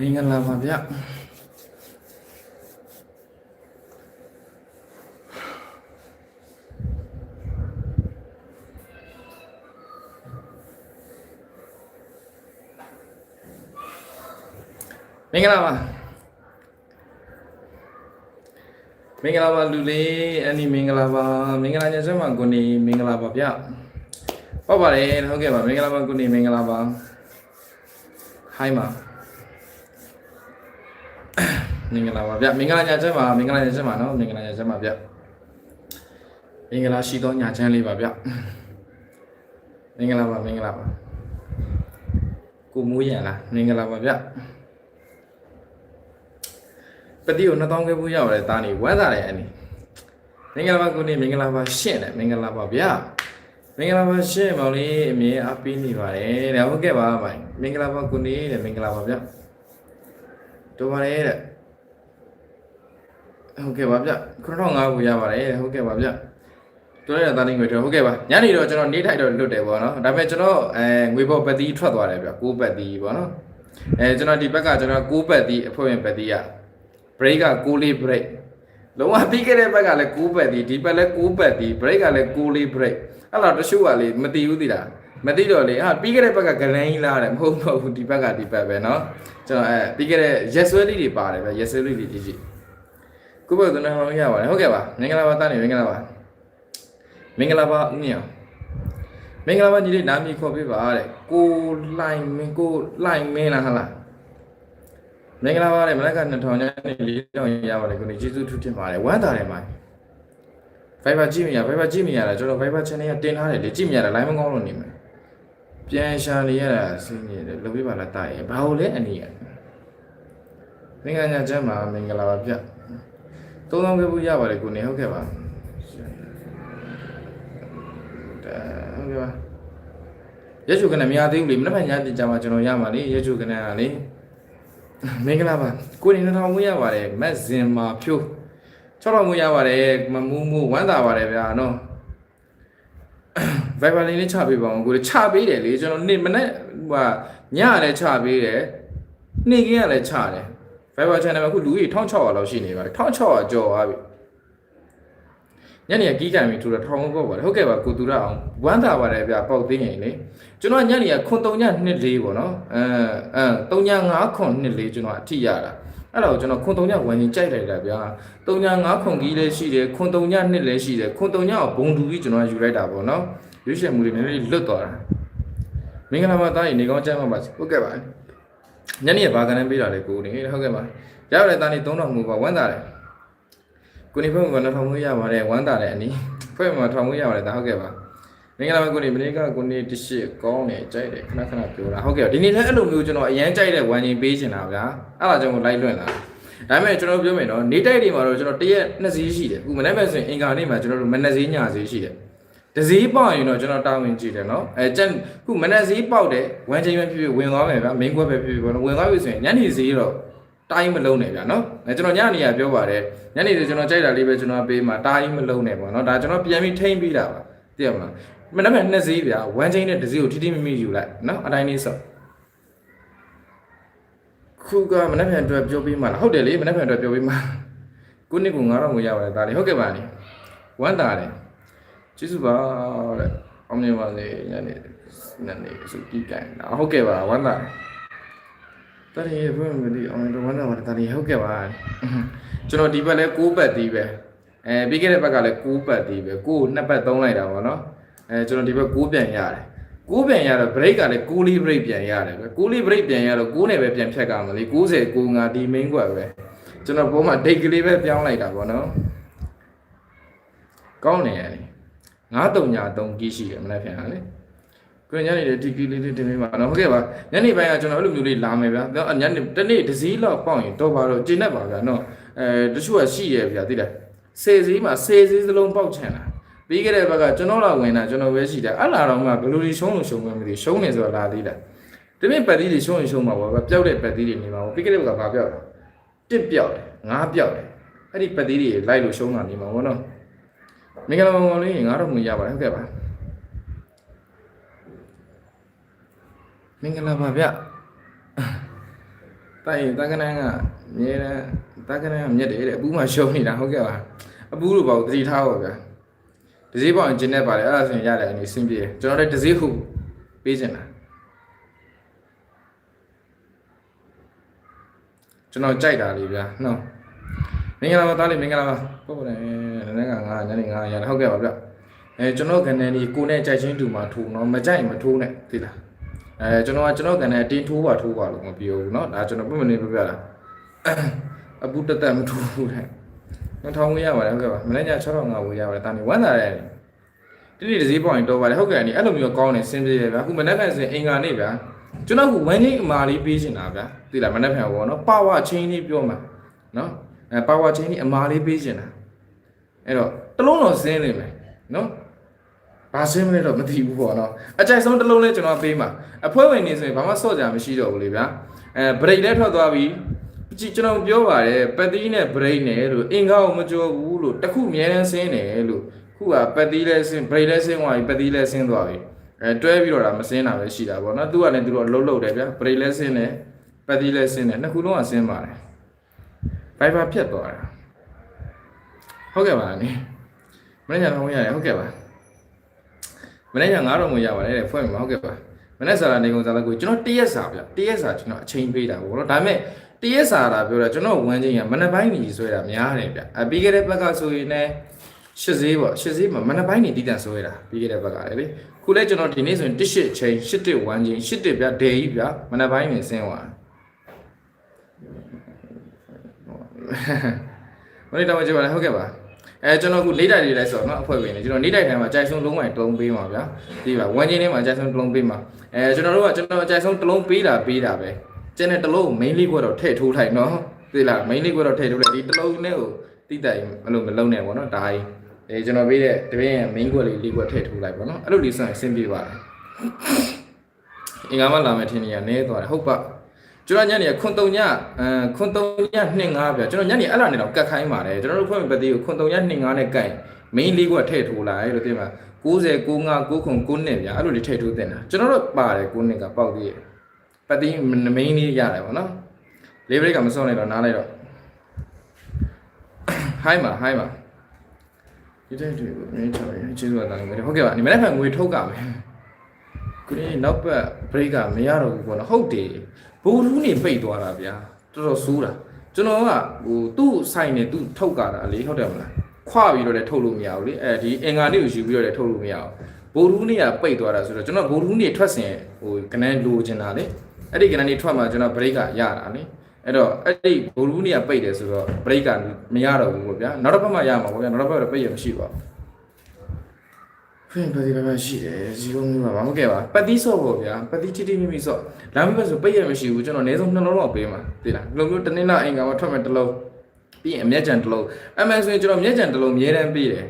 မင်္ဂလာပါဗျမင်္ဂလာပါမင်္ဂလာပါလူလေးအန်ဒီမင်္ဂလာပါမင်္ဂလာညချမ်းပါကိုနေမင်္ဂလာပါဗျဟုတ်ပါတယ်ဟုတ်ကဲ့ပါမင်္ဂလာပါကိုနေမင်္ဂလာပါဟိုင်းပါ မင်္ဂလာပါဗျမင်္ဂလာညချမ်းပါမင်္ဂလာညချမ်းပါနော်မင်္ဂလာညချမ်းပါဗျမင်္ဂလာရှိသောညချမ်းလေးပါဗျမင်္ဂလာပါမင်္ဂလာပါကိုမိုးရလားမင်္ဂလာပါဗျပတိကို2000ခဲဖို့ရောက်တယ်တာနေဝမ်းသာတယ်အနီမင်္ဂလာပါကိုနေမင်္ဂလာပါရှင့်တယ်မင်္ဂလာပါဗျမင်္ဂလာပါရှင့်မောင်လေးအမြင်အပီးနေပါတယ်တဲ့ဟုတ်ကဲ့ပါဗျမင်္ဂလာပါကိုနေတဲ့မင်္ဂလာပါဗျတို့ပါတယ်တဲ့ ဟုတ်ကဲ့ပါဗျ9500ကိုရပါတယ်ဟုတ်ကဲ့ပါဗျတွဲရတာလေးငွေတော့ဟုတ်ကဲ့ပါညနေတော့ကျွန်တော်နေထိုက်တော့လွတ်တယ်ပေါ့နော်ဒါပေမဲ့ကျွန်တော်အဲငွေပေါ်ပတ်တီးထွက်သွားတယ်ဗျ6ပတ်တီးပေါ့နော်အဲကျွန်တော်ဒီဘက်ကကျွန်တော်6ပတ်တီးအဖွဲ့ဝင်ပတ်တီးက break က6လေး break လုံးဝပြီးခဲ့တဲ့ဘက်ကလည်း6ပတ်တီးဒီဘက်လည်း6ပတ်တီး break ကလည်း6လေး break အဲ့တော့တချို့ကလေမတီးဘူးသိလားမသိတော့လေဟာပြီးခဲ့တဲ့ဘက်ကဂရန်ကြီးလာတယ်မဟုတ်မဟုတ်ဘူးဒီဘက်ကဒီဘက်ပဲเนาะကျွန်တော်အဲပြီးခဲ့တဲ့ရက်ဆွဲလေးတွေပါတယ်ဗျရက်ဆွဲလေးတွေကြည့်ကြည့် ကိုဘကနဟောင်းရပါတယ်ဟုတ်ကဲ့ပါမင်္ဂလာပါတာနေမင်္ဂလာပါမင်္ဂလာပါဦးမြောင်မင်္ဂလာပါညီလေးနာမည်ခေါ်ပေးပါတဲ့ကိုလှိုင်မင်းကိုလှိုင်မင်းလားဟာလားမင်္ဂလာပါတဲ့မလက်က2000နဲ့4000ရပါတယ်ကိုနေကျေးဇူးထူးတင်ပါတယ်ဝမ်းသာတယ်မှာ Viber ကြည့်မရ Viber ကြည့်မရတာကျွန်တော် Viber channel ကတင်ထားတယ်လေကြည့်မရတာ line မကောင်းလို့နေမယ်ပြန်ရှာနေရတာဆင်းနေတယ်လုပ်ပေးပါလားတာရဲ့ဘာလို့လဲအနည်းရမင်္ဂလာညချမ်းပါမင်္ဂလာပါဗျ သုံးသောင်းခဲ့ဖို့ရပါတယ်ကိုနေဟုတ်ကဲ့ပါဒါဟုတ်ကဲ့ပါရက်ချုကနဲ့မရသေးဘူးလေမနေ့ကညတင်ကြမှာကျွန်တော်ရမှာလေရက်ချုကနဲ့ကလေမင်္ဂလာပါကိုနေ2000ဝင်ရပါတယ်မက်ဇင်မာဖြိုး6000ဝင်ရပါတယ်မမူးမူးဝမ်းသာပါတယ်ဗျာနော် Viber လေးလေးချပေးပါအောင်ကိုချပေးတယ်လေကျွန်တော်နေ့မနေ့ဟိုညလည်းချပေးတယ်နေ့ကင်းကလည်းချတယ် Viber channel မှာအခုလူကြီး1600လောက်ရှိနေပါတယ်1600ကျော်သွားပြီညနေကကြီးကန်ပြီထူတော့ထောင်ပေါ့ပါတယ်ဟုတ်ကဲ့ပါကိုတူရအောင်ဝမ်းသာပါတယ်ဗျပေါက်သိရင်လေကျွန်တော်ညနေကခွန်3ည24ပေါ့နော်အဲအဲ3ည5ခွန်24ကျွန်တော်အထိရတာအဲ့တော့ကျွန်တော်ခွန်3ညဝင်ရင်ကြိုက်လိုက်တာဗျာ3ည5ခွန်ကြီးလည်းရှိတယ်ခွန်3ည2လည်းရှိတယ်ခွန်3ညကိုဘုံတူပြီးကျွန်တော်ယူလိုက်တာပေါ့နော်ရွှေရှယ်မှုတွေနည်းနည်းလွတ်သွားတာမင်္ဂလာပါတားရင်နေကောင်းကြမ်းပါပါဟုတ်ကဲ့ပါ ညနေကဘာကနန်းပေးတာလဲကိုနေဟုတ်ကဲ့ပါရပါတယ်တားနေ3000မှုပါဝမ်းသာတယ်ကိုနေဖက်မှာ2000မှုရပါတယ်ဝမ်းသာတယ်အနီးဖက်မှာ1000မှုရပါတယ်ဒါဟုတ်ကဲ့ပါမင်္ဂလာပါကိုနေမနေ့ကကိုနေတရှိကောင်းတယ်ကြိုက်တယ်ခဏခဏပြောတာဟုတ်ကဲ့ဒီနေ့လည်းအဲ့လိုမျိုးကျွန်တော်အရန်ကြိုက်တဲ့ဝမ်းချင်းပေးချင်တာဗျာအဲ့ဒါကြောင့်လိုက်လွင့်လာဒါပေမဲ့ကျွန်တော်ပြောမယ်နော်နေတိုက်တွေမှာတော့ကျွန်တော်တရက်နှစ်စီးရှိတယ်အခုမနေ့ကဆိုရင်အင်္ဂါနေ့မှာကျွန်တော်တို့မနေ့စီးညစီးရှိတယ် တစည်းပေါက်ရင်တော့ကျွန်တော်တာဝန်ကြည့်တယ်နော်အဲကျန်ခုမနေ့စည်းပေါက်တယ်ဝမ်းချင်းပဲဖြစ်ဖြစ်ဝင်သွားမယ်ဗျာမင်းခွက်ပဲဖြစ်ဖြစ်ပေါ့နော်ဝင်သွားပြီဆိုရင်ညနေစည်းတော့တိုင်းမလုံးနဲ့ဗျာနော်အဲကျွန်တော်ညနေရပြောပါတယ်ညနေဆိုကျွန်တော်ကြိုက်တာလေးပဲကျွန်တော်ပေးမှာတိုင်းမလုံးနဲ့ပေါ့နော်ဒါကျွန်တော်ပြန်ပြီးထိမ့်ပြီးတာပါသိရမလားမနေ့ကနှစ်စည်းဗျာဝမ်းချင်းနဲ့တစည်းကိုထိထိမိမိယူလိုက်နော်အတိုင်းလေးဆော့ခုကမနေ့ပြန်အတွက်ပြောပေးမှာလားဟုတ်တယ်လေမနေ့ပြန်အတွက်ပြောပေးမှာခုနှစ်က9000ကိုရပါတယ်ဒါလေးဟုတ်ကဲ့ပါလေဝမ်းတာတယ် ကျေးဇူးပါတဲ့အောင်မြင်ပါစေညနေညနေစုကြည့်ကန်တာဟုတ်ကဲ့ပါဝမ်းတာတယ်တရီဘုံမဒီအောင်တော့ဝမ်းတာပါတရီဟုတ်ကဲ့ပါကျွန်တော်ဒီဘက်လဲ6ပတ်သေးပဲအဲပြီးခဲ့တဲ့ဘက်ကလည်း6ပတ်သေးပဲကိုနှစ်ပတ်သုံးလိုက်တာပေါ့နော်အဲကျွန်တော်ဒီဘက်6ပြန်ရတယ်6ပြန်ရတော့ break ကလည်း6လေး break ပြန်ရတယ်ပဲ6လေး break ပြန်ရတော့6နဲ့ပဲပြန်ဖြတ်ကြမှာလေ90 95ဒီ main ကွက်ပဲကျွန်တော်ပုံမှန် date ကလေးပဲပြောင်းလိုက်တာပေါ့နော်ကောင်းနေရတယ် 9 3 3ကီးရှိရမလားပြန်ဟာလေကိုညနေဒီကီးလေးလေးတင်ပေးပါနော်ဟုတ်ကဲ့ပါညနေပိုင်းကကျွန်တော်အဲ့လိုမျိုးလေးလာမယ်ဗျာညနေတနေ့တစ်စည်းလောက်ပေါက်ရင်တော့ပါတော့ကျင်းတတ်ပါဗျာနော်အဲတချို့ကရှိရဗျာသိလားစေစည်းမှာစေစည်းစလုံးပေါက်ချင်တာပြီးခဲ့တဲ့ဘက်ကကျွန်တော်လာဝင်တာကျွန်တော်ပဲရှိတယ်အဲ့လာတော့မှဘယ်လိုဒီရှုံးလို့ရှုံးမှမသိရှုံးနေဆိုတာလာသေးတယ်ဒီနေ့ပတ်သီးတွေရှုံးရင်ရှုံးမှာပေါ့ပျောက်တဲ့ပတ်သီးတွေနေမှာပေါ့ပြီးခဲ့တဲ့ဘက်ကဘာပျောက်တာတစ်ပျောက်တယ်ငါးပျောက်တယ်အဲ့ဒီပတ်သီးတွေလိုက်လို့ရှုံးတာနေမှာပေါ့နော် မင်္ဂလာပါမောင်လေးငါတော့မရပါတယ်ဟုတ်ကဲ့ပါမင်္ဂလာပါဗျတိုင်တန်ကနန်းကမြဲတယ်တန်ကနန်းကမြက်တယ်တဲ့အပူမှရှုံးနေတာဟုတ်ကဲ့ပါအပူလို့ပေါ့တတိထားပါဗျာဒဇီးပေါင်ကျင်းနေပါတယ်အဲ့ဒါဆိုရင်ရတယ်အနေစင်ပြေကျွန်တော်လည်းဒဇီးဟုပေးချင်တာကျွန်တော်ကြိုက်တာလေးဗျာနော်မင်္ဂလာပါသားလေးမင်္ဂလာပါ ဟုတ်ပါတယ်နည်းနည်းကငါညနေငါရတယ်ဟုတ်ကဲ့ပါဗျအဲကျွန်တော်ကနေဒီကိုနဲ့ကြိုက်ချင်းတူမှာထိုးနော်မကြိုက်မထိုးနဲ့သိလားအဲကျွန်တော်ကကျွန်တော်ကနေအတင်းထိုးပါထိုးပါလို့မပြောဘူးเนาะဒါကျွန်တော်ပြမနေပြပြတာအပူတက်တက်မထိုးဘူးတဲ့2000ဝေးရပါတယ်ဟုတ်ကဲ့ပါမနေ့ည6500ဝေးရပါတယ်တာနေဝမ်းသာတယ်တိတိတစည်းပေါင်တော့ပါတယ်ဟုတ်ကဲ့အနေအဲ့လိုမျိုးကောင်းနေစင်ပြေတယ်ဗျာအခုမနေ့ကဆိုရင်အင်္ဂါနေ့ဗျာကျွန်တော်ကဝမ်းချင်းအမာလေးပေးချင်တာဗျာသိလားမနေ့ကဘောနော်ပါဝါချင်းလေးပြောမှာနော်အဲပါဝါချင်းလေးအမာလေးပေးချင်တာ အဲ့တော့တစ်လုံးတော့စင်းနေမယ်နော်ဘာစင်းမလဲတော့မသိဘူးပေါ့နော်အကြိုက်ဆုံးတစ်လုံးလဲကျွန်တော်ပေးမှာအဖွဲဝင်နေဆိုရင်ဘာမှစော့ကြမရှိတော့ဘူးလေဗျာအဲဘရိတ်လဲထွက်သွားပြီကြည့်ကျွန်တော်ပြောပါတယ်ပတ်သီးနဲ့ဘရိတ်နဲ့လို့အင်္ဂါကိုမကြောဘူးလို့တခုအမြဲတမ်းစင်းတယ်လို့ခုကပတ်သီးလဲစင်းဘရိတ်လဲစင်းသွားပြီပတ်သီးလဲစင်းသွားပြီအဲတွဲပြီးတော့ဒါမစင်းတာပဲရှိတာပေါ့နော်သူကလည်းသူတို့လှုပ်လှုပ်တယ်ဗျာဘရိတ်လဲစင်းတယ်ပတ်သီးလဲစင်းတယ်နှစ်ခုလုံးကစင်းပါတယ်ဘိုင်ဘာဖြတ်သွားတာ ဟုတ်ကဲ့ပါနိမနေ့ကထောင်းရတယ်ဟုတ်ကဲ့ပါမနေ့ကငါးတော့မရပါနဲ့တဲ့ဖွဲ့မှာဟုတ်ကဲ့ပါမနေ့စာလာနေကုန်စားလာကိုကျွန်တော်တရက်စာဗျတရက်စာကျွန်တော်အချိန်ပေးတာပေါ့နော်ဒါပေမဲ့တရက်စာတာပြောတာကျွန်တော်ဝမ်းချင်းရမနေ့ပိုင်းကြီးဆွဲတာများတယ်ဗျအပြီးခဲ့တဲ့ဘက်ကဆိုရင်လည်းရှစ်ဈေးပေါ့ရှစ်ဈေးမှာမနေ့ပိုင်းနေတည်တံ့ဆွဲတာပြီးခဲ့တဲ့ဘက်ကလည်းလေခုလဲကျွန်တော်ဒီနေ့ဆိုရင်တစ်ရှစ်ချိန်ရှစ်တစ်ဝမ်းချင်းရှစ်တစ်ဗျဒေကြီးဗျမနေ့ပိုင်းနေဆင်းသွားမနေ့တော့ကြည့်ပါလေဟုတ်ကဲ့ပါ အဲကျွန်တော်အခုလေးတိုက်တွေလိုက်ဆိုတော့နော်အဖွဲ့ဝင်နေကျွန်တော်နေ့တိုက်တိုင်းမှာကြိုက်ဆုံးလုံးဝတုံးပေးမှာဗျာဒီပါဝမ်းချင်းထဲမှာကြိုက်ဆုံးတုံးပေးမှာအဲကျွန်တော်တို့ကကျွန်တော်ကြိုက်ဆုံးတလုံးပေးတာပေးတာပဲကျန်တဲ့တလုံး mainly ကိုတော့ထည့်ထိုးလိုက်နော်သိလား mainly ကိုတော့ထည့်ထိုးလိုက်ဒီတလုံးနဲ့ကိုတိတိုင်မလို့မလုံးနဲ့ပေါ့နော်ဒါကြီးအဲကျွန်တော်ပေးတဲ့တပင်း main ကိုလေးလေးကိုထည့်ထိုးလိုက်ပေါ့နော်အဲ့လိုလေးဆိုရင်အဆင်ပြေပါတယ်အင်္ဂါမလာမယ်ထင်နေရနဲသွားတယ်ဟုတ်ပါ ကျွန်တော်ညနေခွန်တုံညအဲခွန်တုံည25ပြကျွန်တော်ညနေအဲ့လာနေတော့ကတ်ခိုင်းပါတယ်ကျွန်တော်တို့ဖွဲ့မဲ့ပတိကိုခွန်တုံည25နဲ့ကတ် main လေးကထည့်ထိုးလိုက်လို့သိမှာ90 95 9ခု9နှစ်ဗျာအဲ့လိုလေးထည့်ထိုးတင်တာကျွန်တော်တို့ပါတယ်9နှစ်ကပေါက်သေးတယ်ပတိ main လေးရတယ်ပေါ့နော်လေးဘရိတ်ကမစောနဲ့တော့နားလိုက်တော့ hi မှာ hi မှာဒီတဲ့တွေကိုမင်းချော်ရကျေးဇူးတော်ငွေဟုတ်ကဲ့ပါဒီမနေ့ကငွေထုတ်ကမယ်ခုနေ့နောက်ပတ် break ကမရတော့ဘူးပေါ့နော်ဟုတ်တယ် ဘူလူးနေပိတ်သွားတာဗျာတော်တော်ဆိုးတာကျွန်တော်ကဟိုသူ့ဆိုင်နဲ့သူ့ထုတ်ကြတာလေဟုတ်တယ်မလားခွပြီးတော့လည်းထုတ်လို့မရဘူးလေအဲဒီအင်္ဂါနေ့ကိုယူပြီးတော့လည်းထုတ်လို့မရဘူးဘူလူးနေကပိတ်သွားတာဆိုတော့ကျွန်တော်ဘူလူးနေထွက်စင်ဟိုကနန်းလိုချင်တာလေအဲ့ဒီကနန်းနေထွက်မှကျွန်တော် break ကရတာလေအဲ့တော့အဲ့ဒီဘူလူးနေကပိတ်တယ်ဆိုတော့ break ကမရတော့ဘူးပေါ့ဗျာနောက်တစ်ပတ်မှရမှာပေါ့ဗျာနောက်တစ်ပတ်တော့ပိတ်ရမရှိပါဘူး ဖင်ပတ်တိပတ်ရှိတယ်ဇီရိုမျိုးပါမဟုတ်ကဲ့ပါပတ်တိဆော့ပေါ့ဗျာပတ်တိတိတိမိမိဆော့လမ်းဘက်ဆိုပိတ်ရမရှိဘူးကျွန်တော်အနည်းဆုံးနှလုံးတော့ပေးမှာသိလားဒီလိုမျိုးတနေ့နောက်အင်္ဂါမှာထွက်မယ်တစ်လုံးပြီးရင်အမျက်ကြံတစ်လုံးအမှန်ဆိုရင်ကျွန်တော်မျက်ကြံတစ်လုံးအများတန်းပေးတယ်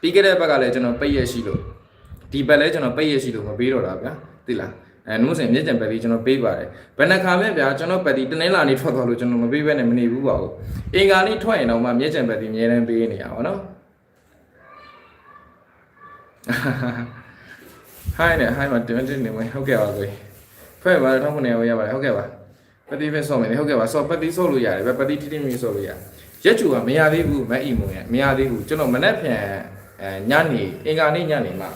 ပြီးခဲ့တဲ့ဘက်ကလည်းကျွန်တော်ပိတ်ရရှိလို့ဒီဘက်လည်းကျွန်တော်ပိတ်ရရှိလို့မပေးတော့တာဗျာသိလားအဲနှုတ်စင်မျက်ကြံပတ်ပြီးကျွန်တော်ပေးပါတယ်ဘယ်နှခါမဲ့ဗျာကျွန်တော်ပတ်ပြီးတနေ့လာနေထွက်သွားလို့ကျွန်တော်မပေးဘဲနဲ့မနေဘူးပါဘူးအင်္ဂါနေ့ထွက်ရင်တော့မှမျက်ကြံပတ်ပြီးအများတန်းပေးနေရပါတော့ ဟိုင်းနဲ့ဟိုင်းမှာတင်တင်နေဝင်ဟုတ်ကဲ့ပါကိုဖဲ့ပါတော့ထောက်မနေရရပါတယ်ဟုတ်ကဲ့ပါပတိဖက်ဆော့မယ်ဟုတ်ကဲ့ပါဆော့ပတိဆော့လို့ရတယ်ပဲပတိတိတိမီဆော့လို့ရရက်ချူကမရသေးဘူးမအီမုံရမရသေးဘူးကျွန်တော်မနေ့ပြန်အဲညနေအင်္ဂါနေ့ညနေမှာ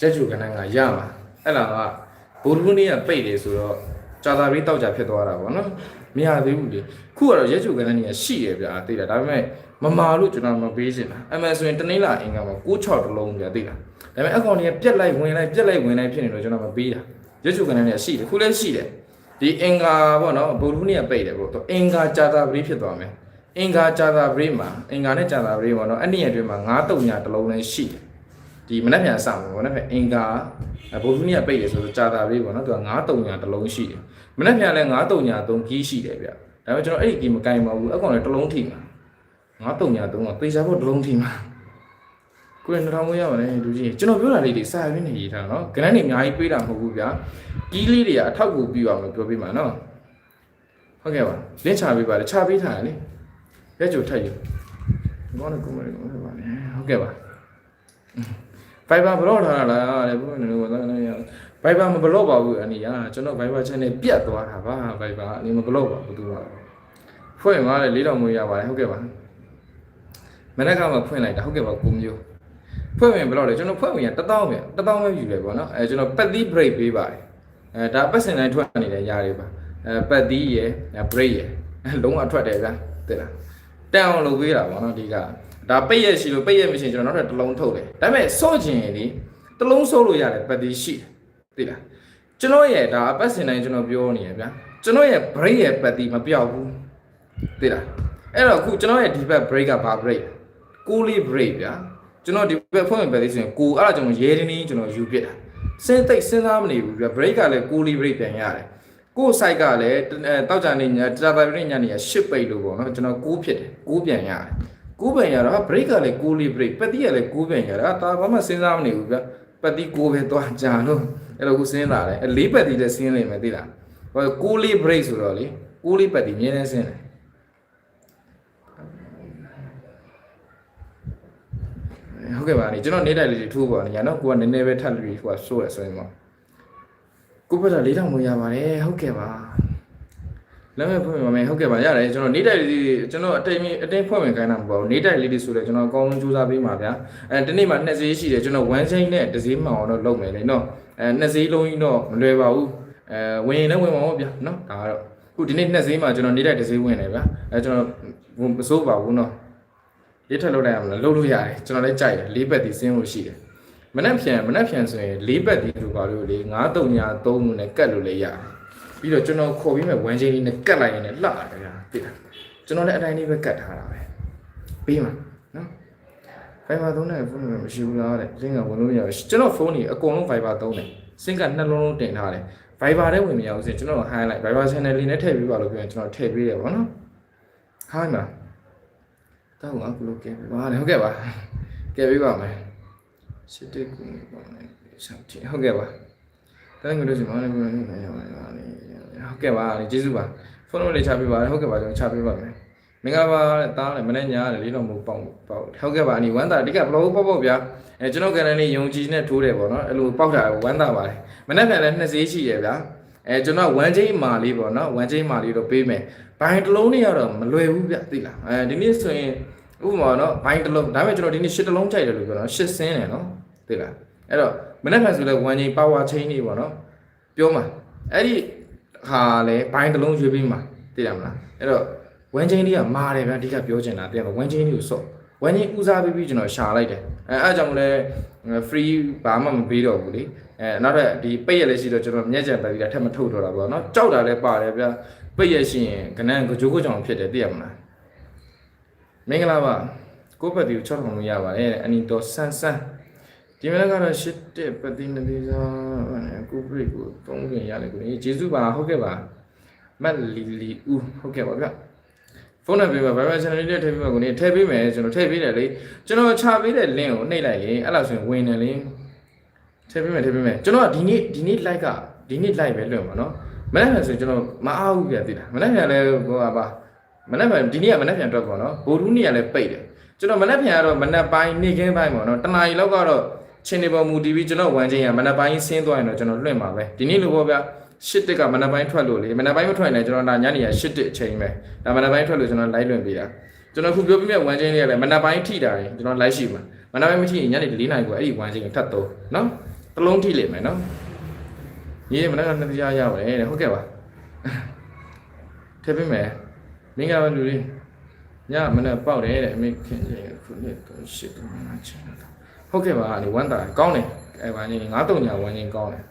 ရက်ချူကနန်းကရမှာအဲ့လာကဘိုလ်ဘူးနေ့ကပိတ်တယ်ဆိုတော့ကြာသာပြီးတောက်ကြဖြစ်သွားတာပေါ့နော် မရသေးဘူးလေခုကတော့ရက်ချူကနန်းကြီးရှိရဗျာသိတာဒါပေမဲ့မမာလို့ကျွန်တော်မပေးချင်တာအမှန်ဆိုရင်တနေ့လာအင်္ဂါမှာ96တလုံးဗျာသိလားဒါပေမဲ့အကောင့်တွေကပြက်လိုက်ဝင်လိုက်ပြက်လိုက်ဝင်လိုက်ဖြစ်နေတော့ကျွန်တော်မပေးတာရွှေချူကနေလည်းရှိတယ်ခုလည်းရှိတယ်ဒီအင်္ဂါပေါ့နော်ဗုဒ္ဓဟူးနေ့ကပိတ်တယ်ပေါ့အင်္ဂါကြာတာပရိဖြစ်သွားမယ်အင်္ဂါကြာတာပရိမှာအင်္ဂါနဲ့ကြာတာပရိပေါ့နော်အဲ့ဒီအတွင်းမှာ9တုံညာတစ်လုံးလည်းရှိတယ်ဒီမနေ့ပြန်စမှာပေါ့နော်အင်္ဂါဗုဒ္ဓဟူးနေ့ကပိတ်တယ်ဆိုတော့ကြာတာပရိပေါ့နော်သူက9တုံညာတစ်လုံးရှိတယ် မနေ့ပြန်လည်း9တုံညာ3ကီးရှိတယ်ဗျဒါပေမဲ့ကျွန်တော်အဲ့ဒီကီးမကင်ပါဘူးအကောင်လည်းတစ်လုံးထိမှာငါတုံညာတုံးတော့သေချာဖို့တစ်လုံးထိမှာကိုယ်2000ဝန်းရပါတယ်လူကြီးကျွန်တော်ပြောတာလေးတွေစာရင်းနဲ့ရေးထားနော်ကနန်းနေအများကြီးပေးတာမဟုတ်ဘူးဗျာကီးလေးတွေကအထောက်ကူပြအောင်လို့ပြောပေးမှာနော်ဟုတ်ကဲ့ပါလင်းချပေးပါလေချပေးထားတယ်လေရက်ကြိုထက်ယူဘောနကုမရကုမရပါလေဟုတ်ကဲ့ပါဖိုင်ဘာဘလော့ထားတာလားတဲ့ဘုရားနေလို့သာနေရ ဘိုင်ဘာမဘလော့ပါဘူးအနီယာကျွန်တော်ဘိုင်ဘာ channel ပြတ်သွားတာပါဘိုင်ဘာအနီမဘလော့ပါဘူးသူကဖွင့်သွားတယ်လေးတော်မွေးရပါတယ်ဟုတ်ကဲ့ပါမနေ့ကမှဖွင့်လိုက်တာဟုတ်ကဲ့ပါကိုမျိုးဖွင့်ဝင်ဘလော့လေကျွန်တော်ဖွင့်ဝင်ရ1000ပဲ1000ပဲယူတယ်ပေါ့နော်အဲကျွန်တော်ပတ်သီး break ပေးပါတယ်အဲဒါပတ်စင်တိုင်းထွက်နေတဲ့ຢာတွေပါအဲပတ်သီးရယ် break ရယ်အဲလုံးဝထွက်တယ်ဗျာသိလားတန်အောင်လုပ်ပေးတာပေါ့နော်ဒီကဒါပိတ်ရရှိလို့ပိတ်ရမရှိရင်ကျွန်တော်နောက်ထပ်တစ်လုံးထုတ်တယ်ဒါပေမဲ့စော့ချင်ရင်ဒီတစ်လုံးစိုးလို့ရတယ်ပတ်သီးရှိတယ် သိလားကျွန်တော်ရဲ့ဒါပတ်စင်တိုင်းကျွန်တော်ပြောနေရဗျာကျွန်တော်ရဲ့ break ရဲ့ပတ်သီးမပြောက်ဘူးသိလားအဲ့တော့အခုကျွန်တော်ရဲ့ဒီဘက် break ကဘာ break ကိုလေး break ဗျာကျွန်တော်ဒီဘက်ဖုန်းပတ်သီးဆိုရင်ကိုအဲ့ဒါကျွန်တော်ရဲတင်းတင်းကျွန်တော်ယူပြစ်တာစဉ်းသိပ်စဉ်းစားမနေဘူးဗျာ break ကလည်းကိုလေး break ပြန်ရတယ်ကို site ကလည်းအဲတောက်ကြနေညတာတာပြည့်ညနေရ10ပိတ်လို့ပေါ့နော်ကျွန်တော်6ဖြစ်တယ်6ပြန်ရတယ်6ပြန်ရတော့ break ကလည်းကိုလေး break ပတ်တိကလည်း6ပြန်ရတာဒါဘာမှစဉ်းစားမနေဘူးဗျာ ပတ်တိ6ပဲသွားကြာလို့အဲ့လိုခုစဉ်းလာတယ်အဲ4ပတ်တိလည်းစဉ်းနေမယ်သိလားဟို6လေး break ဆိုတော့လေ6လေးပတ်တိမြင်းနေစဉ်းတယ်ဟုတ်ကဲ့ပါနေကျွန်တော်နေတိုင်းလေးတွေထိုးပါနေရနော်ကိုကနည်းနည်းပဲထပ်ပြီးဟိုကဆိုးရဆိုရင်ပေါ့ကိုဘက်ကလေးတောင်မရပါတယ်ဟုတ်ကဲ့ပါ လက်မဲ့ဖွင့်ပါမယ်ဟုတ်ကဲ့ပါရတယ်ကျွန်တော်နေတိုင်းလေးကျွန်တော်အတိမ်အတိမ်ဖွင့်ဝင်ခိုင်းတာမဟုတ်ဘူးနေတိုင်းလေးတွေဆိုတော့ကျွန်တော်အကောင်းဆုံးကြိုးစားပေးမှာဗျာအဲဒီနေ့မှနှစ်ဈေးရှိတယ်ကျွန်တော်ဝမ်းချင်းနဲ့တစ်ဈေးမှောင်တော့လုပ်မယ်လေနော်အဲနှစ်ဈေးလုံးကြီးတော့မလွယ်ပါဘူးအဲဝင်ရင်လည်းဝင်ပါဦးဗျာနော်ဒါကတော့ခုဒီနေ့နှစ်ဈေးမှာကျွန်တော်နေတိုင်းတစ်ဈေးဝင်တယ်ဗျာအဲကျွန်တော်မစိုးပါဘူးနော်ရေးထက်လုပ်လိုက်ရမလားလုပ်လို့ရတယ်ကျွန်တော်လည်းကြိုက်တယ်၄ဘက်ဒီစင်းလို့ရှိတယ်မနှက်ဖြန်မနှက်ဖြန်ဆိုရင်၄ဘက်ဒီလိုပါလို့လေ9 3ညာ3လို့နဲ့ကတ်လို့လည်းရတယ် ပြီးတော့ကျွန်တော်ခေါ်ပြီးမဲ့ဝမ်းချင်းလေးနဲ့ကတ်လိုက်ရင်လည်းလှတယ်ဗျာသိလားကျွန်တော်လည်းအတိုင်းလေးပဲကတ်ထားတာပဲပြီးမှာနော် Viber သုံးတဲ့ဖုန်းတွေမရှိဘူးလားတဲ့လင်းကဝင်လို့မရဘူးကျွန်တော်ဖုန်းကြီးအကုန်လုံး Viber သုံးတယ်စင်ကနှလုံးလုံးတင်ထားတယ် Viber ထဲဝင်မရဘူးဆိုရင်ကျွန်တော် highlight Viber channel လေးနဲ့ထည့်ပေးပါလို့ပြောရင်ကျွန်တော်ထည့်ပေးတယ်ဗောနော် hi မှာတောင်းအခုလိုကဲပေးပါလေဟုတ်ကဲ့ပါကဲပေးပါမယ်စစ်တေကူပါမယ်ဆက်တီဟုတ်ကဲ့ပါတိုင်းငွေလို့စီမလည်းဘယ်လိုလဲရပါလဲ ဟုတ်ကဲ့ပါကျေးဇူးပါဖုန်းနံပါတ်လေးချပေးပါဟုတ်ကဲ့ပါကျွန်တော်ချပေးပါမယ်မင်္ဂလာပါတားလည်းမနေ့ညရတယ်လေးတော့မဟုတ်ပေါ့ပေါ့ဟုတ်ကဲ့ပါအနီဝမ်းသာအဓိကဘလော့ပေါ့ပေါ့ဗျာအဲကျွန်တော်ကန်တန်းလေးယုံကြည်နဲ့ထိုးတယ်ပေါ့နော်အဲ့လိုပေါက်တာဝမ်းသာပါတယ်မနေ့ကလည်းနှစ်စေးရှိတယ်ဗျာအဲကျွန်တော်ဝမ်းချင်းမာလေးပေါ့နော်ဝမ်းချင်းမာလေးတော့ပေးမယ်ဘိုင်းတစ်လုံးနေရတော့မလွယ်ဘူးဗျသိလားအဲဒီနေ့ဆိုရင်ဥပမာနော်ဘိုင်းတစ်လုံးဒါပေမဲ့ကျွန်တော်ဒီနေ့ရှစ်တစ်လုံးကြိုက်တယ်လို့ပြောတော့ရှစ်စင်းတယ်နော်သိလားအဲ့တော့မနေ့ကဆိုလဲ1ချိန် power chain နေပေါ့နော်ပြောမှာအဲ့ဒီ ဟာလဲဘိုင်းတစ်လုံးရွေးပြီးမှာသိရမလားအဲ့တော့1ချိန်လေးကမာတယ်ဗျအဓိကပြောချင်တာသိရမလား1ချိန်လေးကိုစော့1ချိန်ဦးစားပေးပြီးကျွန်တော်ရှာလိုက်တယ်အဲအဲ့ကြောင့်လဲ free ဘာမှမပေးတော့ဘူးလေအဲနောက်ထပ်ဒီပိတ်ရလည်းရှိတော့ကျွန်တော်မျက်ကြံပတ်ပြီးတာထပ်မထုတ်တော့တာပေါ့နော်ကြောက်တာလည်းပါတယ်ဗျပိတ်ရရှိရင်ကနန်းကြိုးကိုကြောင်ဖြစ်တယ်သိရမလားမင်္ဂလာပါကိုပတ်တီကို6ထောင်လို့ရပါတယ်တဲ့အနီတော်ဆန်းဆန်း ဒီမနေ့ကတော့ရှစ်တဲ့ပတ်တီနသေးစားကိုပရိကိုသုံးခင်ရတယ်ကိုကြီးကျေးဇူးပါဟုတ်ကဲ့ပါမတ်လီလီဦးဟုတ်ကဲ့ပါဗျဖုန်းနံပါတ်ပါ Viber channel လေးထည့်ပေးမှာကိုနေထည့်ပေးမယ်ကျွန်တော်ထည့်ပေးတယ်လေကျွန်တော်ချပေးတဲ့ link ကိုနှိပ်လိုက်ရင်အဲ့လိုဆိုရင်ဝင်တယ်လေထည့်ပေးမယ်ထည့်ပေးမယ်ကျွန်တော်ကဒီနေ့ဒီနေ့ like ကဒီနေ့ like ပဲလွှင့်ပါနော်မနေ့ကဆိုကျွန်တော်မအားဘူးပြသိလားမနေ့ကလည်းဟိုပါမနေ့ကဒီနေ့ကမနေ့ပြန်တော့ပေါ့နော်ဘိုလ်ထူးနေ့ကလည်းပိတ်တယ်ကျွန်တော်မနေ့ပြန်ကတော့မနေ့ပိုင်းနေ့ခင်းပိုင်းပေါ့နော်တနားရီလောက်ကတော့ ချင်းနေပေါ်မူတီဗီကျွန်တော်ဝန်ချင်းရမနေ့ပိုင်းဆင်းသွားရင်တော့ကျွန်တော်လွှင့်ပါပဲဒီနေ့လိုပေါ့ဗျာရှစ်တက်ကမနေ့ပိုင်းထွက်လို့လေမနေ့ပိုင်းမထွက်ရင်လည်းကျွန်တော်ဒါညနေရရှစ်တက်အချိန်ပဲဒါမနေ့ပိုင်းထွက်လို့ကျွန်တော် live လွှင့်ပေးတာကျွန်တော်ခုပြောပြမဲ့ဝန်ချင်းလေးကလည်းမနေ့ပိုင်းထိတာရင်ကျွန်တော် live ရှိမှာမနေ့ပိုင်းမထိရင်ညနေ4နာရီကိုအဲ့ဒီဝန်ချင်းကိုထပ်တော့နော်တစ်လုံးထိလိမ့်မယ်နော်ညီမနေ့ကနှစ်တရားရပါတယ်တဲ့ဟုတ်ကဲ့ပါထည့်ပေးမယ်မင်္ဂလာပါလူလေးညမနေ့ပေါက်တယ်တဲ့အမေခင်ကြီးခုနှစ်တော့ရှစ်တော့မှချင်တာ ဟုတ်ကဲ့ပါလေဝမ်းသာကောင်းတယ်အဲဘာကြီး93ညာဝမ်းကြီးကောင်းတယ်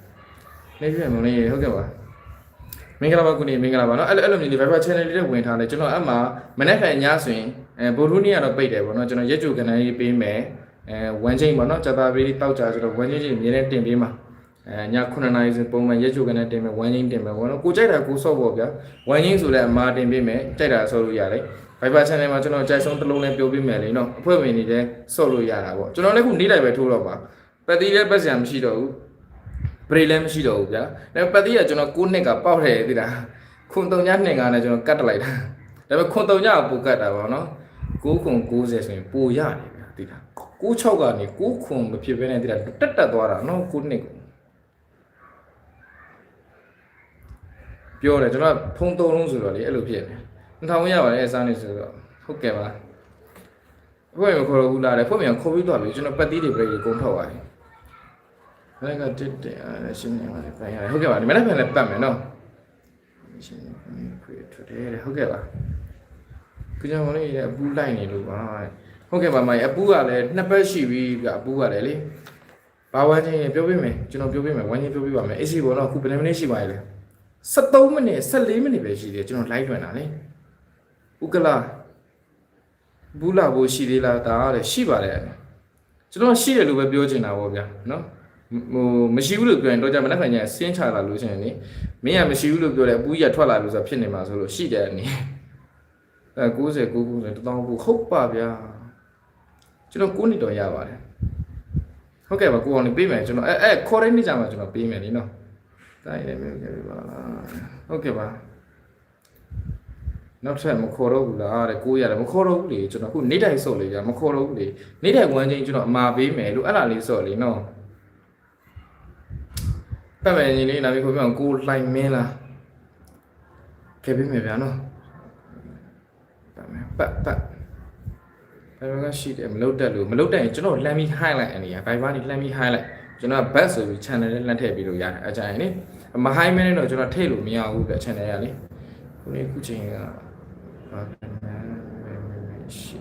နေပြည့်မလို့ရေဟုတ်ကဲ့ပါမင်္ဂလာပါကုနေမင်္ဂလာပါနော်အဲ့လိုအဲ့လိုမျိုးဒီ Viber channel လေးတွေဝင်ထားလဲကျွန်တော်အမှမနေ့ကညဆိုရင်အဲဘိုလူနီကတော့ပိတ်တယ်ပေါ့နော်ကျွန်တော်ရက်ကြိုကဏ္ဍကြီးပေးမယ်အဲဝမ်းချင်းပေါ့နော်ကြတာပေးတောက်ကြဆိုတော့ဝမ်းချင်းကြီးအမြဲတမ်းတင်ပေးမှာအဲည9နာရီဆိုပုံမှန်ရက်ချိုကနေတင်မယ်ဝမ်းချင်းတင်မယ်ဘောနော်ကိုကြိုက်တာကိုဆော့ပေါ့ဗျာဝမ်းချင်းဆိုလည်းအမာတင်ပေးမယ်ကြိုက်တာဆော့လို့ရတယ် Viber channel မှာကျွန်တော်ကြိုက်ဆုံးတစ်လုံးလေးပြောပြမယ်လေနော်အဖွဲ့ဝင်တွေလည်းဆော့လို့ရတာပေါ့ကျွန်တော်လည်းခုနေ့တိုင်းပဲထိုးတော့ပါပတ်တီးလည်းပတ်စံမရှိတော့ဘူးဘရိတ်လည်းမရှိတော့ဘူးဗျာဒါပေမဲ့ပတ်တီးကကျွန်တော်9နှစ်ကပေါက်တယ်သိလားခွန်3ည2ကနဲ့ကျွန်တော်ကတ်တက်လိုက်တာဒါပေမဲ့ခွန်3ညကပိုကတ်တာပေါ့နော်9ခွန်90ဆိုရင်ပိုရတယ်ဗျာသိလား96ကနေ9ခွန်မဖြစ်ဘဲနဲ့သိလားတက်တက်သွားတာနော်9နှစ်ကိုပြောတယ်ကျွန်တော်ဖုံးသုံးလုံးဆိုတော့လေအဲ့လိုဖြစ်နေ 2000ရပါတယ်အစားနေဆိုတော့ဟုတ်ကဲ့ပါဖွဲ့မခေါ်တော့ဘူးလားတဲ့ဖွဲ့မြန်ခေါ်ပြီးတော့ပြီကျွန်တော်ပတ်တီးတွေပြိတွေကုန်ထောက်သွားပြီဘယ်ကတစ်တဲ့အဲ့ရှင်းနေပါလေပြန်ရတယ်ဟုတ်ကဲ့ပါဒီမနေ့ပြန်လည်းပတ်မယ်နော်ရှင်းနေဖွေထွက်တယ်တဲ့ဟုတ်ကဲ့ပါကြောင်လေးရဲ့အပူလိုက်နေလို့ပါဟုတ်ကဲ့ပါမကြီးအပူကလည်းနှစ်ပတ်ရှိပြီပြအပူကလည်းလေဘာဝန်းချင်းပြောပြမယ်ကျွန်တော်ပြောပြမယ်ဝန်းချင်းပြောပြပါမယ်အေးစီဘောတော့အခုဘယ်နှမိနစ်ရှိပါလဲ73မိနစ်14မိနစ်ပဲရှိသေးတယ်ကျွန်တော် live လွှင့်တာလေ ဥက္ကလာဘူးလာဖို့ရှိသေးလားဒါကလည်းရှိပါတယ်ကျွန်တော်ရှိတယ်လို့ပဲပြောချင်တာပေါ့ဗျာနော်ဟိုမရှိဘူးလို့ပြောရင်တော့ကြမနေ့ကညဆင်းချလာလို့ရှိရင်လေမင်းကမရှိဘူးလို့ပြောတယ်အပူကြီးကထွက်လာလို့ဆိုဖြစ်နေမှာဆိုလို့ရှိတယ်အနေအဲ90 90 1000ဘူးဟုတ်ပါဗျာကျွန်တော်9နှစ်တော့ရပါတယ်ဟုတ်ကဲ့ပါကိုအောင်နေပေးမယ်ကျွန်တော်အဲအဲခေါ်တဲ့နေ့ကျမှကျွန်တော်ပေးမယ်လीနော်တိုင်းလည်းမျိုးခဲ့ပါလားဟုတ်ကဲ့ပါ နောက်ထပ်မခေါ်တော့ဘူးလားတဲ့ကိုရတယ်မခေါ်တော့ဘူးလေကျွန်တော်ခုနေ့တိုင်းစော့လေကြာမခေါ်တော့ဘူးလေနေ့တိုင်းဝမ်းချင်းကျွန်တော်အမာပေးမယ်လို့အဲ့လားလေးစော့လေနော်ပတ်မယ်ညီလေးနာမည်ခေါ်ပြအောင်ကိုလှိုင်မင်းလားခဲ့ပေးမယ်ဗျာနော်ပတ်မယ်ပတ်ပတ်ဘယ်မှာရှိတယ်မလုတ်တက်လို့မလုတ်တက်ရင်ကျွန်တော်လမ်းပြီး highlight အနေနဲ့ Viber นี่လမ်းပြီး highlight ကျွန်တော် back ဆိုပြီး channel နဲ့လမ်းထည့်ပြီးလို့ရတယ်အကြိုင်လေမ high မင်းတော့ကျွန်တော်ထည့်လို့မရဘူးဗျ channel ရလေခုနေ့ခုချိန်က ရှိ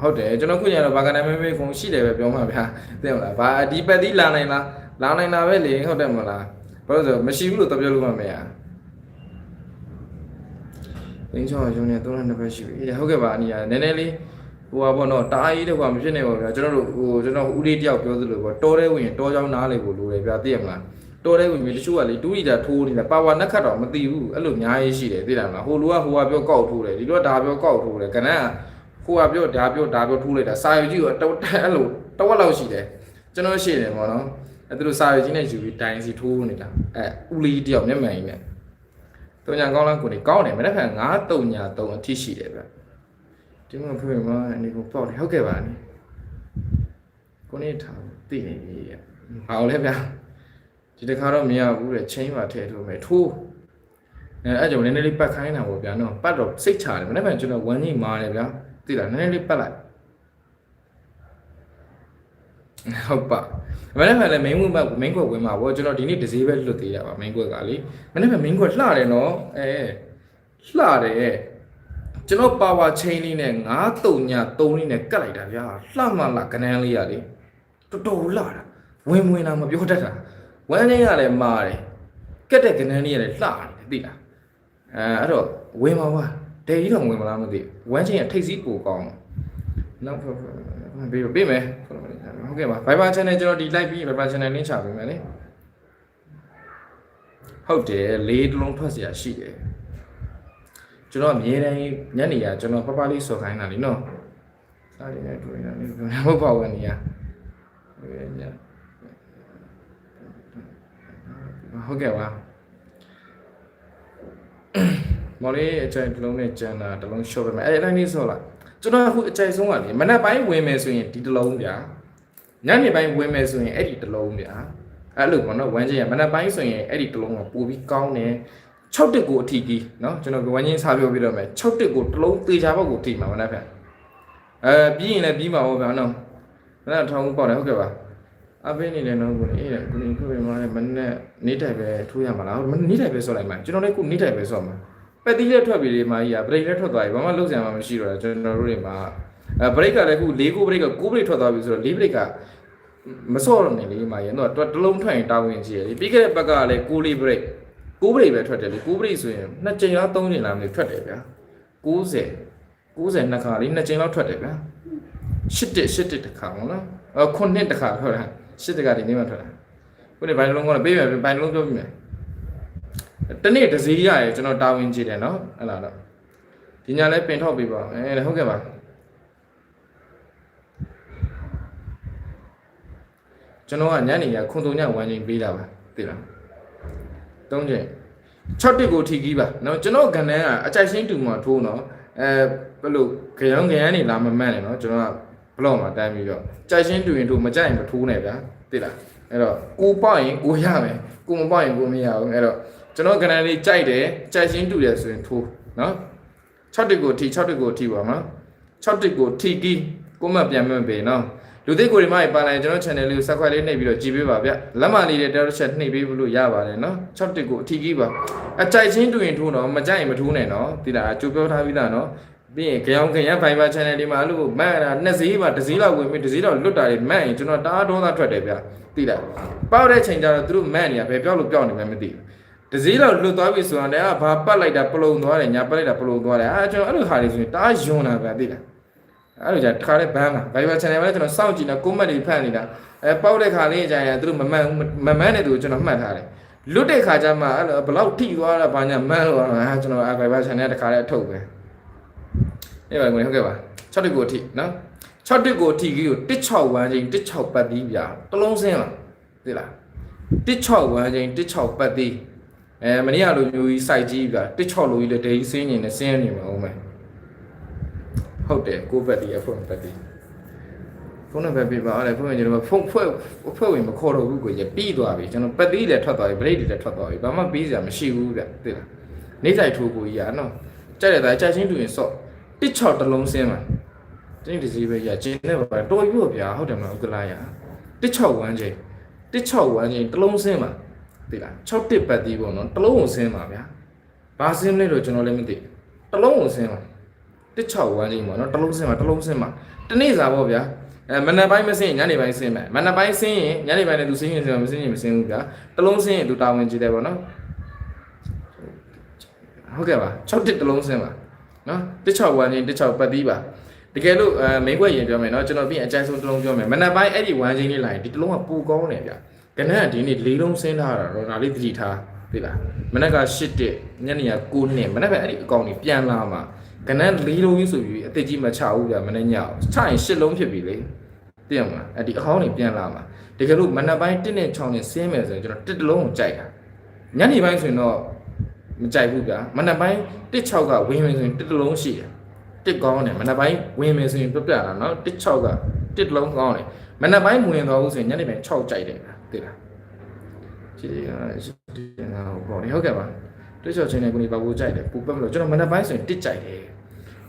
ဟုတ်တယ်ကျွန်တော်ခုညတော့ဘာကနိုင်မေမေဖုန်းရှိတယ်ပဲပြောမှာဗျာသိမလားဘာဒီပတ်သီးလာနိုင်လားလာနိုင်တာပဲလေဟုတ်တယ်မလားဘာလို့ဆိုမရှိဘူးလို့တပြောလို့မမေရလင်းချောင်းရုံနဲ့သုံးနှစ်ပတ်ရှိပြီအေးဟုတ်ကဲ့ပါအနီးရနည်းနည်းလေးဟိုပါပေါ့နော်တအားကြီးတော့မဖြစ်နိုင်ပါဘူးဗျာကျွန်တော်တို့ဟိုကျွန်တော်ဦးလေးတယောက်ပြောသလိုပေါ့တော်တဲ့ဝင်တော်ကြောင်းနားလေကိုလိုတယ်ဗျာသိရမလားတော်တဲ့ဝင်ပြီတချို့ကလေတူးရီတာထိုးနေတာပါဝါနက်ခတ်တော့မသိဘူးအဲ့လိုအများကြီးရှိတယ်သိလားမလားဟိုလူကဟိုကပြောကောက်ထိုးတယ်ဒီလိုကဒါပြောကောက်ထိုးတယ်ကနန်းက ဟိုကပြောဒါပြောဒါပြောထိုးလိုက်တာစာရွက်ကြီးကတော့အဲ့လိုတဝက်လောက်ရှိတယ်ကျွန်တော်ရှိတယ်ပေါ့နော်အဲ့သူတို့စာရွက်ကြီးနဲ့ယူပြီးတိုင်စီထိုးနေတာအဲ့ဦးလီတယောက်မျက်မှန်ကြီးနဲ့တုံညာကောင်းလားကိုနေကောင်းတယ်မနေ့က9တုံညာ3အထိရှိတယ်ဗျဒီမှာဖေမအနေကိုပေါ့တယ်ဟုတ်ကဲ့ပါနေကိုနေထားသိနေပြီဟောလဲဗျာဒီတစ်ခါတော့မရဘူးတဲ့ချင်းပါထည့်ထိုးမယ်ထိုးအဲအဲ့ကြောင့်နည်းနည်းလေးပတ်ခိုင်းတာပေါ့ဗျာနော်ပတ်တော့စိတ်ချတယ်မနေ့ကကျွန်တော်ဝမ်းကြီးမာတယ်ဗျာ သိလားနည်းနည်းလေးပတ်လိုက်ဟုတ်ပါမနေ့ကလည်း main ဝင်မှာ main ကွက်ဝင်မှာပေါ့ကျွန်တော်ဒီနေ့ဒဇေးပဲလွတ်သေးတာပါ main ကွက်ကလေမနေ့က main ကွက်လှတယ်နော်အဲလှတယ်ကျွန်တော် power chain လေးနဲ့9တုံညာ3လေးနဲ့ကတ်လိုက်တာဗျာလှမှလှကနန်းလေးရလေတော်တော်လှတာဝင်ဝင်လာမပြောတတ်တာဝမ်းလေးကလည်းမာတယ်ကက်တဲ့ကနန်းလေးကလည်းလှတယ်သိလားအဲအဲ့တော့ဝင်ပါဝါ ဒယ်ကြီးတော့ဝင်မလားမသိဝမ်းချင်းကထိတ်စီးပူကောင်းနောက်ပေးပေးမယ်ဟုတ်ကဲ့ပါ Viber channel ကျွန်တော်ဒီ live ပြီး Viber channel link ချပေးမယ်လေဟုတ်တယ်လေးတလုံးထွက်เสียရှိတယ်ကျွန်တော်အမြဲတမ်းညနေရကျွန်တော်ပပလေးစော်ခိုင်းတာလीနော်စားရတဲ့တွေ့တာလေးဘုတ်ပါဝင်နေရဟုတ်ကဲ့ပါ မော်လေးအကြိုက်တစ်လုံးနဲ့ကြံတာတစ်လုံး short ပဲမယ်အဲ့တိုင်းလေးဆိုလားကျွန်တော်အခုအကြိုက်ဆုံးကလေမနက်ပိုင်းဝင်မယ်ဆိုရင်ဒီတစ်လုံးဗျာညနေပိုင်းဝင်မယ်ဆိုရင်အဲ့ဒီတစ်လုံးဗျာအဲ့လိုပေါ့နော်ဝမ်းချင်းရမနက်ပိုင်းဆိုရင်အဲ့ဒီတစ်လုံးကပိုပြီးကောင်းတယ်6တက်ကိုအထီကြီးနော်ကျွန်တော်ဝမ်းချင်းစားပြောပြတော့မယ်6တက်ကိုတစ်လုံးသေချာဘောက်ကိုထိမှာမနက်ဖြန်အဲပြီးရင်လည်းပြီးမှာပေါ့ဗျာနော်မနက်ထောင်းပေါက်တယ်ဟုတ်ကဲ့ပါအဖေနေလည်းတော့ကိုအေးတယ်ကိုနေခုပဲမနက်နေ့တိုင်းပဲထိုးရမှာလားမနေ့တိုင်းပဲဆော့လိုက်မှာကျွန်တော်လည်းခုနေ့တိုင်းပဲဆော့မှာ ပက်တီးလက်ထွက်ပြီလေမာကြီးကဘရိတ်လက်ထွက်သွားပြီဘာမှလုပ်စရာမှမရှိတော့တာကျွန်တော်တို့တွေမှာအဲဘရိတ်ကလည်းခု၄ခုဘရိတ်က9ဘရိတ်ထွက်သွားပြီဆိုတော့၄ဘရိတ်ကမစော့တော့နေလေမာကြီးတော့တလုံးထွက်ရင်တာဝန်ကြီးရလေပြီးခဲ့တဲ့ဘက်ကလည်း9လေးဘရိတ်9ဘရိတ်ပဲထွက်တယ်လေ9ဘရိတ်ဆိုရင်နှစ်ကြိမ်လား3ကြိမ်လားမသိထွက်တယ်ဗျာ90 90နှစ်ခါလေးနှစ်ကြိမ်လောက်ထွက်တယ်ဗျာ8တက်8တက်တစ်ခါပေါ့နော်အဲ9နှစ်တစ်ခါထွက်တာ8တက်ကဒီနေ့မှထွက်တာခုနေဘိုင်လုံးကတော့ပေးမယ်ဘိုင်လုံးပြောပြမယ် တနေ့တစ်စီးရရကျွန်တော်တာဝန်ကြည့်တယ်နော်ဟဲ့လားတော့ဒီညာလည်းပင်ထောက်ပေးပါအဲဟုတ်ကဲ့ပါကျွန်တော်ကညနေရခွန်တုံညဝမ်းချင်းပေးတာပါသိလားသုံးချက်6တစ်ကိုထီကြီးပါနော်ကျွန်တော်ကဏ္ဍကအကြိုက်ရှင်းတူမှာထိုးနော်အဲဘယ်လိုခရုံခရမ်းနေလာမမှန်နဲ့နော်ကျွန်တော်ကဘလော့မှာတိုင်းပြီးတော့ကြိုက်ရှင်းတူရင်တို့မကြိုက်ရင်မထိုးနဲ့ဗျာသိလားအဲ့တော့ကိုပေါက်ရင်ကိုရမယ်ကိုမပေါက်ရင်ကိုမရဘူးအဲ့တော့ ကျွန်တော်ကဏ္ဍလေးကြိုက်တယ်ကြိုက်ချင်းတူတယ်ဆိုရင်ထိုးနော်6တစ်ကိုထိ6တစ်ကိုထိပါနော်6တစ်ကိုထိကီးကိုမပြန်မပေးနော်လူသိကိုရီမရေပါလိုက်ကျွန်တော် channel လေးကို subscribe လေးနှိပ်ပြီးတော့ကြည့်ပေးပါဗျလက်မလေးတွေတော်တော်ချက်နှိပ်ပေးလို့ရပါတယ်နော်6တစ်ကိုအထီးကြီးပါအကြိုက်ချင်းတူရင်ထိုးတော့မကြိုက်ရင်မထိုးနဲ့နော်ဒီလားအကျိုးပြောထားပြီးသားနော်ပြီးရင်ကြောင်ခရမ်း Fiber channel ဒီမှာအဲ့လိုမန့်တာနှစ်စည်းပါတစ်စည်းလောက်ဝင်ပြီးတစ်စည်းတော့လွတ်တာတွေမန့်ရင်ကျွန်တော်တအားဒေါသထွက်တယ်ဗျသိလားပေါက်တဲ့ချိန်ကျတော့သူတို့မန့်နေတာဘယ်ပြောက်လို့ပြောက်နေမှမသိဘူး တစည်းလောက်လွတ်သွားပြီဆိုတော့လည်းဘာပတ်လိုက်တာပလုံသွားတယ်ညာပတ်လိုက်တာပလုံသွားတယ်အာကျွန်တော်အဲ့လိုခါလေးဆိုရင်တအားယွန်းတာဗျသိလားအဲ့လိုじゃတခါလေးဘန်းမှာ Viber channel မှာလည်းကျွန်တော်စောင့်ကြည့်နေ comment တွေဖတ်နေတာအဲပေါက်တဲ့ခါလေးကြာရင်သူတို့မမှန်ဘူးမမှန်တဲ့သူကိုကျွန်တော်မှတ်ထားတယ်လွတ်တဲ့ခါကျမှအဲ့လိုဘလောက်ထိသွားတာဘာညာမှန်းလို့အာကျွန်တော် Viber channel တခါလေးအထုတ်ပဲအဲ့ပါဝင်ဟုတ်ကဲ့ပါ6တစ်ကိုအထိနော်6တစ်ကိုအထိကြီးကို16ဝမ်းချင်း16ပတ်ပြီးဗျာတလုံးစင်းလားသိလား16ဝမ်းချင်း16ပတ်ပြီး အဲမနေ့ကလိုမျိုးကြီးစိုက်ကြီးဗျာ16လိုကြီးလေဒိန်းစင်းနေနဲ့စင်းနေမှာအောင်မယ်ဟုတ်တယ်ကိုဘက်ဒီအဖွင့်ဘက်ဒီဖုန်းနံပါတ်ပြပါအဲ့ဒါဖုန်းကျွန်တော်ဖုန်းဖွဲ့ဖွဲ့ဝင်မခေါ်တော့ဘူးကိုရပြီးသွားပြီကျွန်တော်ပတ်သေးလည်းထွက်သွားပြီဘရိတ်တွေလည်းထွက်သွားပြီဘာမှပြီးစရာမရှိဘူးဗျသိလားနေဆိုင်ထိုးကိုကြီးอ่ะနော်ကြက်ရတာကြက်ချင်းတူရင်စော့16တလုံးစင်းမှာတင်းဒီစီပဲရကျင်းနေပါတော်ပြီဗျာဟုတ်တယ်မလားဥက္ကလာရ16ဝမ်းချိန်16ဝမ်းချိန်တလုံးစင်းမှာ သိလား6တစ်ပတ်သေးပေါ့နော်တလုံးကိုစင်းမှာဗျာဘာစင်းလဲတော့ကျွန်တော်လည်းမသိတလုံးကိုစင်းမှာ16ဝမ်းချိန်ပေါ့နော်တလုံးစင်းမှာတလုံးစင်းမှာတနေ့စာပေါ့ဗျာအဲမနက်ပိုင်းမစင်းညနေပိုင်းစင်းမယ်မနက်ပိုင်းစင်းရင်ညနေပိုင်းလည်းသူစင်းရင်စင်းမစင်းရင်မစင်းဘူးဗျာတလုံးစင်းရင်သူတာဝန်ကြည့်တယ်ပေါ့နော်ဟုတ်ကဲ့ပါ6တစ်တလုံးစင်းပါနော်16ဝမ်းချင်း16ပတ်သီးပါတကယ်လို့အဲမိန်ခွက်ရင်ပြောမယ်နော်ကျွန်တော်ပြီးအကြိုက်ဆုံးတစ်လုံးပြောမယ်မနက်ပိုင်းအဲ့ဒီဝမ်းချင်းလေးလာရင်ဒီတစ်လုံးကပူကောင်းတယ်ဗျ ကနက်ကဒီနေ့၄လုံးစင်းထားတာတော့ဒါလေးသတိထားသိလားမနက်က8တစ်ညနေက9နှစ်မနက်ပဲအဲ့ဒီအကောင်ကြီးပြန်လာမှာကနက်၄လုံးကြီးဆိုပြီးအသက်ကြီးမချဘူးဗျမနေ့ညအောင်ချရင်8လုံးဖြစ်ပြီလေသိရမလားအဲ့ဒီအကောင်ကြီးပြန်လာမှာတကယ်လို့မနက်ပိုင်း1နဲ့6နဲ့ဆင်းမယ်ဆိုရင်ကျွန်တော်တစ်တစ်လုံးကိုကြိုက်တာညနေပိုင်းဆိုရင်တော့မကြိုက်ဘူးဗျာမနက်ပိုင်း16ကဝင်မယ်ဆိုရင်တစ်တစ်လုံးရှိတယ်တစ်ကောင်းတယ်မနက်ပိုင်းဝင်မယ်ဆိုရင်ပြပြလာနော်16ကတစ်တစ်လုံးကောင်းတယ်မနက်ပိုင်းဝင်သွားဘူးဆိုရင်ညနေပိုင်း6ကြိုက်တယ်ဗျာ သိလားကြည့်ရရှင်နာဘောလေဟုတ်ကဲ့ပါတွေ့ချောချင်းနဲ့ကိုနေပါဘူးကြိုက်တယ်ပူပတ်မလို့ကျွန်တော်မနက်ပိုင်းဆိုရင်တစ်ကြိုက်တယ်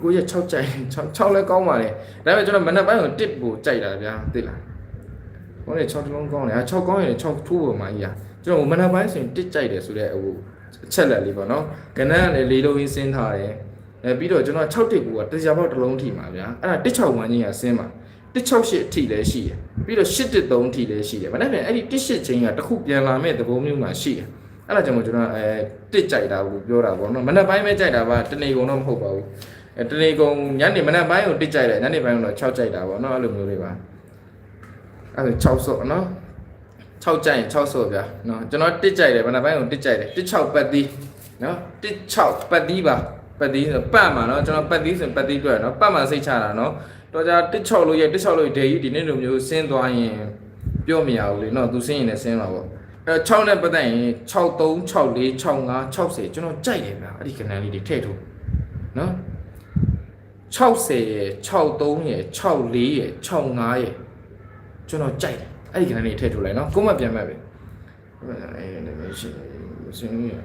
ကိုရ6ကြိုက်6 6လဲကောင်းပါလေဒါပေမဲ့ကျွန်တော်မနက်ပိုင်းကိုတစ်ပူကြိုက်တာဗျာသိလားဟိုလေ6တလုံးကောင်းတယ်6ကောင်းရင်6ထိုးပေါ်မှာကြီးอ่ะကျွန်တော်မနက်ပိုင်းဆိုရင်တစ်ကြိုက်တယ်ဆိုတဲ့ဟိုအချက်လက်လေးပေါ့နော်ကနန်းကလည်းလေးလုံးကြီးဆင်းထားတယ်အဲပြီးတော့ကျွန်တော်6တစ်ကူကတရားပေါက်တစ်လုံးထိမှာဗျာအဲ့ဒါ16ဝန်းကြီးကဆင်းမှာ 168အထိလည်းရှိတယ်ပြီးတော့813အထိလည်းရှိတယ်မနေ့ကအဲ့ဒီ18ချင်းကတစ်ခုပြန်လာမဲ့သဘောမျိုးမှရှိတယ်အဲ့ဒါကြောင့်မို့ကျွန်တော်အဲတစ်ကြိုက်တာကိုပြောတာပေါ့နော်မနေ့ပိုင်းပဲကြိုက်တာပါတနေကုန်တော့မဟုတ်ပါဘူးအဲတနေကုန်ညနေမနေ့ပိုင်းကိုတစ်ကြိုက်တယ်ညနေပိုင်းကတော့6ကြိုက်တာပေါ့နော်အဲ့လိုမျိုးလေးပါအဲ့ဒါ6ဆော့နော်6ကြိုက်ရင်6ဆော့ဗျာနော်ကျွန်တော်တစ်ကြိုက်တယ်မနေ့ပိုင်းကိုတစ်ကြိုက်တယ်16ပတ်သီးနော်16ပတ်သီးပါပတ်သီးဆိုပတ်မှာနော်ကျွန်တော်ပတ်သီးဆိုပတ်သီးတွေ့ရနော်ပတ်မှာစိတ်ချတာနော် တော့じゃ16လို့ရ16လို့ဒေကြီးဒီနေ့လိုမျိုးဆင်းသွားရင်ပြောမရဘူးလေနော်သူဆင်းရင်လည်းဆင်းမှာပေါ့အဲ6နဲ့ပတ်သက်ရင်63 64 65 60ကျွန်တော်ကြိုက်တယ်ဗျာအဲ့ဒီကဏ္ဍလေးတွေထည့်ထိုးနော်60ရယ်63ရယ်64ရယ်65ရယ်ကျွန်တော်ကြိုက်တယ်အဲ့ဒီကဏ္ဍလေးထည့်ထိုးလိုက်နော်ကိုမပြန်မဲ့ပဲအဲ့ဒီရှင်းရှင်းရ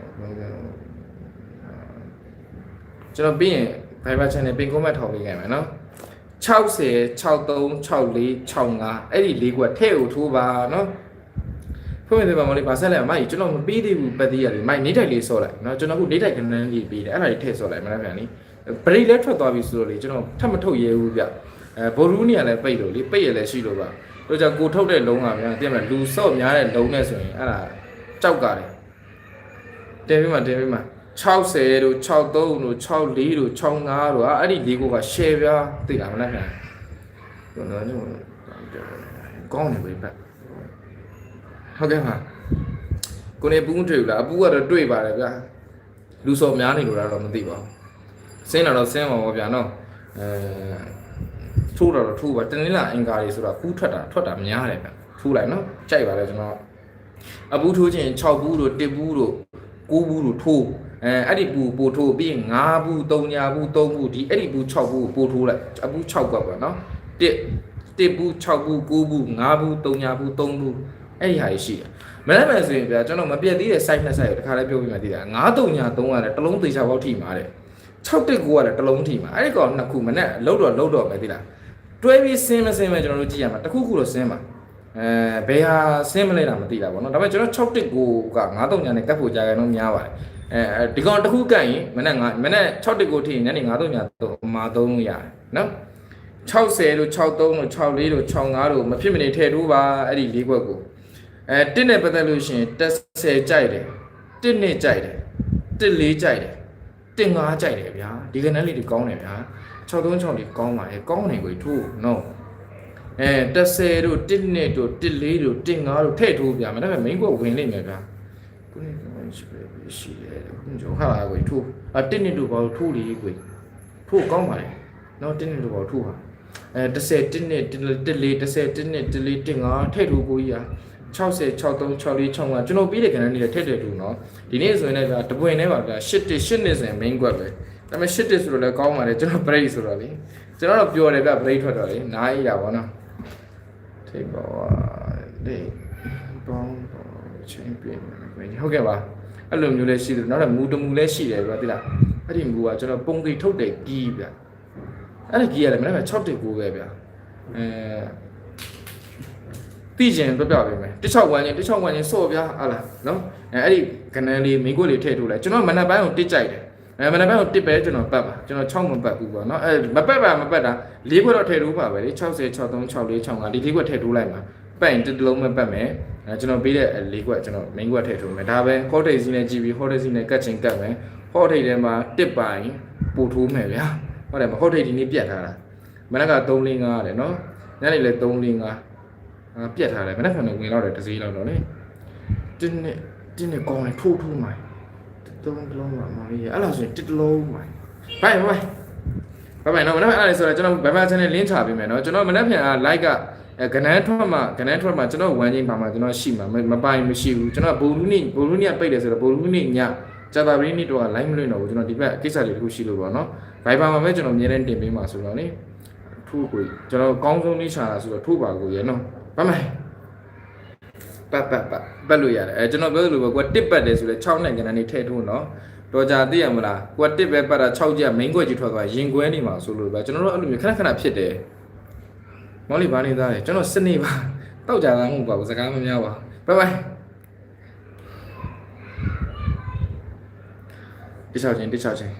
ကျွန်တော်ပြီးရင် Viber channel ပင် comment ထောက်ပေးခဲ့မယ်နော် 60 63 64 65အဲ့ဒီလေးခုကထဲ့ကိုထိုးပါနော်ဖွင့်ပြပါမလို့ဗာဆက်လိုက်အမကြီးကျွန်တော်မပေးသေးဘူးပတ်သေးရတယ်မိုက်နေတိုက်လေးဆော့လိုက်နော်ကျွန်တော်ခုနေတိုက်ကနန်းလေးပေးတယ်အဲ့ဒါကြီးထည့်ဆော့လိုက်မလားဗျာနိပရိလဲထွက်သွားပြီဆိုတော့လေကျွန်တော်ထပ်မထုတ်ရဲဘူးဗျအဲဘောရူးနေရလဲပိတ်လို့လေပိတ်ရလဲရှိလို့ပါတို့ကြကိုထုတ်တဲ့လုံးကဗျာသိမလားလူဆော့များတဲ့လုံးနဲ့ဆိုရင်အဲ့ဒါကြောက်ကြတယ်တင်ပေးမှတင်ပေးမှ 60တို့63တို့64တို့65တို့အဲ့ဒီလေးခုက share ဗျာသိလားမလားဗျာကျွန်တော်ညို့ကောင်းနေပြီပတ်ဟုတ်ကဲ့ပါကိုနေပူးတွေ့ဘူးလားအပူကတော့တွေ့ပါတယ်ဗျာလူစော်များနေလို့တော့မသိပါဘူးစင်းတော့တော့စင်းပါဘောဗျာနော်အဲထိုးတော့တော့ထိုးပါတနင်္လာအင်္ဂါတွေဆိုတော့ပူးထွက်တာထွက်တာများတယ်ဗျထိုးလိုက်နော်ကြိုက်ပါလေကျွန်တော်အပူးထိုးခြင်း6ဘူးတို့1ဘူးတို့9ဘူးတို့ထိုး အဲအဲ့ဒီပူပို့ထိုးပြီး5ဘူး3ညာဘူး3ဘူးဒီအဲ့ဒီဘူး6ဘူးပို့ထိုးလိုက်အပူး6ကွက်ပါနော်1 1ဘူး6ဘူး9ဘူး5ဘူး3ညာဘူး3ဘူးအဲ့ဒီဟာရှိတယ်မနေ့မှဆိုရင်ဗျာကျွန်တော်မပြတ်သေးတဲ့ site နှစ် site ကိုတခါလေးပြောပြမှသိတာ9 3ညာ3ရတယ်တစ်လုံးသေးချောက်ထိမှာတဲ့6တက်ကိုရတယ်တစ်လုံးထိမှာအဲ့ဒီကောင်နှစ်ခုမနဲ့လှုပ်တော့လှုပ်တော့ပဲသိလားတွဲပြီးဆင်းမဆင်းမကျွန်တော်တို့ကြည့်ရမှာတစ်ခုခုတော့ဆင်းမှာအဲဘယ်ဟာဆင်းမလဲတာမသိတာပေါ့နော်ဒါပေမဲ့ကျွန်တော်6တက်ကိုက93ညာနဲ့ကတ်ဖို့ကြာကြတော့များပါတယ် အဲဒီကောင်တစ်ခုကတ်ရင်မနဲ့9မနဲ့6တက်ကိုထိရင်ညနေ93ညာတော့မှာ3လို့ရတယ်နော်60တို့63တို့64တို့65တို့မဖြစ်မနေထည့်ထိုးပါအဲ့ဒီ၄ခွက်ကိုအဲတစ်နဲ့ပတ်သက်လို့ရှိရင်10ကြိုက်တယ်တစ်နဲ့ကြိုက်တယ်တစ်လေးကြိုက်တယ်တင်ငါကြိုက်တယ်ဗျာဒီကနန်းလေးတွေကောင်းတယ်ဗျာ636တွေကောင်းပါရဲ့ကောင်းတယ်ကိုထိုးနော်အဲ30တို့1နှစ်တို့14တို့15တို့ထည့်ထိုးဗျာမနေ့က main ကိုဝင်လိမ့်မယ်ဗျာခုနေ ရှိပဲရှိတယ်ခုကြောဟာလာကိုထိုးအ1နှစ်တို့ဘာလို့ထိုးလေးကိုထိုးကောင်းပါလေနော်1နှစ်တို့ဘာလို့ထိုးပါအဲ30 1နှစ်14 30 1နှစ်14 15ထည့်ထိုးကိုကြီးอ่ะ60 63 64 65ကျွန်တော်ပြီးတဲ့ကဏ္ဍနေထည့်ထည့်တူနော်ဒီနေ့ဆိုရင်လည်းဗျာတပွင့်ထဲပါဗျာ8 8နှစ်ဆိုရင် main ကွက်ပဲဒါပေမဲ့8တစ်ဆိုတော့လည်းကောင်းပါတယ်ကျွန်တော် break ဆိုတော့လေကျွန်တော်တော့ပြောတယ်ဗျ break ထွက်တော့လေနားရတာပေါ့နော်ထိပ်ပါလေဘောင်းချင်းပြင်းနေဟုတ်ကဲ့ပါ အဲ့လိုမျိုးလည်းရှိတယ်နောက်တော့မူတမူလည်းရှိတယ်ဗျာသိလားအဲ့ဒီမူကကျွန်တော်ပုံကိထုတ်တဲ့ကီးဗျာအဲ့ဒီကီးရတယ်မနေ့က6တစ်ကိုပဲဗျာအဲသိကျင်ပြပြပေးမယ်16ဝမ်းချင်း16ဝမ်းချင်းစော့ဗျာဟာလားနော်အဲအဲ့ဒီကနန်းလေးမိကိုလေးထည့်ထုတ်လိုက်ကျွန်တော်မနက်ပိုင်းကိုတစ်ကြိုက်တယ်အဲမနက်ပိုင်းကိုတစ်ပဲကျွန်တော်ပတ်ပါကျွန်တော်6မပတ်ဘူးပေါ့နော်အဲမပတ်ပါမပတ်တာ၄ခွက်တော့ထည့်ထိုးပါပဲလေ60 63 64 65ဒီ၄ခွက်ထည့်ထိုးလိုက်မှာပတ်ရင်တစ်တလုံးမပတ်မယ် အဲကျွန်တော်ပေးတဲ့၄ခွက်ကျွန်တော် main ခွက်ထည့်ထိုးမယ်ဒါပဲဟော့ထိတ်စီနဲ့ကြည့်ပြီးဟော့ထိတ်စီနဲ့ကတ်ချင်ကတ်မယ်ဟော့ထိတ်ထဲမှာတစ်ပိုင်ပို့ထိုးမယ်ဗျာဟုတ်တယ်မဟော့ထိတ်ဒီနေ့ပြတ်ထားတာမနက်က3 4 5ရတယ်နော်ညနေလည်း3 4 5အာပြတ်ထားတယ်မနေ့ကလည်းဝင်တော့တယ်တစ်စီးလောက်တော့လေတင်းနဲ့တင်းနဲ့ကောင်းတယ်ထိုးထိုးမှာတုံးလုံးမှာမလေးအဲ့လိုဆိုရင်တစ်တလုံးမှာဘိုင်ဘိုင်ဘိုင်ဘိုင်နော်မနေ့ကအဲ့ဒါဆိုတော့ကျွန်တော်ဘယ်မှာ channel link ချပေးမယ်နော်ကျွန်တော်မနေ့ပြန်က like က အဲကနန်းထွက်မှာကနန်းထွက်မှာကျွန်တော်ဝမ်းချင်းပါမှာကျွန်တော်ရှိမှာမပိုင်မရှိဘူးကျွန်တော်ဘူလူနိဘူလူနိကပိတ်တယ်ဆိုတော့ဘူလူနိညဇာတာပရင်းနိတော့ live မလွှင့်တော့ဘူးကျွန်တော်ဒီဘက်ကိစ္စလေးတခုရှိလို့ပေါ့နော် Viber မှာပဲကျွန်တော်အများနဲ့တင်ပေးမှာဆိုတော့လေထိုးကိုကျွန်တော်ကောင်းဆုံးလေးရှာတာဆိုတော့ထိုးပါကိုရနော်ဘာမိုင်ပတ်ပတ်ပတ်ပတ်လို့ရတယ်အဲကျွန်တော်ပြောသလိုပဲကွာတစ်ပတ်တယ်ဆိုတော့6နဲ့ကဏ္ဍနေထည့်ထိုးနော်တော်ကြသိရမလားကွာတစ်ပဲပတ်တာ6ကြ main ကွက်ကြီးထွက်သွားရင်ကွဲနေမှာဆိုလို့ပဲကျွန်တော်တို့အဲ့လိုမျိုးခဏခဏဖြစ်တယ် မော်လီဘာနေသားတယ်ကျွန်တော်စနေပါတောက်ကြတာမဟုတ်ပါဘူးစကားမများပါဘိုင်ဘိုင်တိချောက်ချင်းတိချောက်ချင်း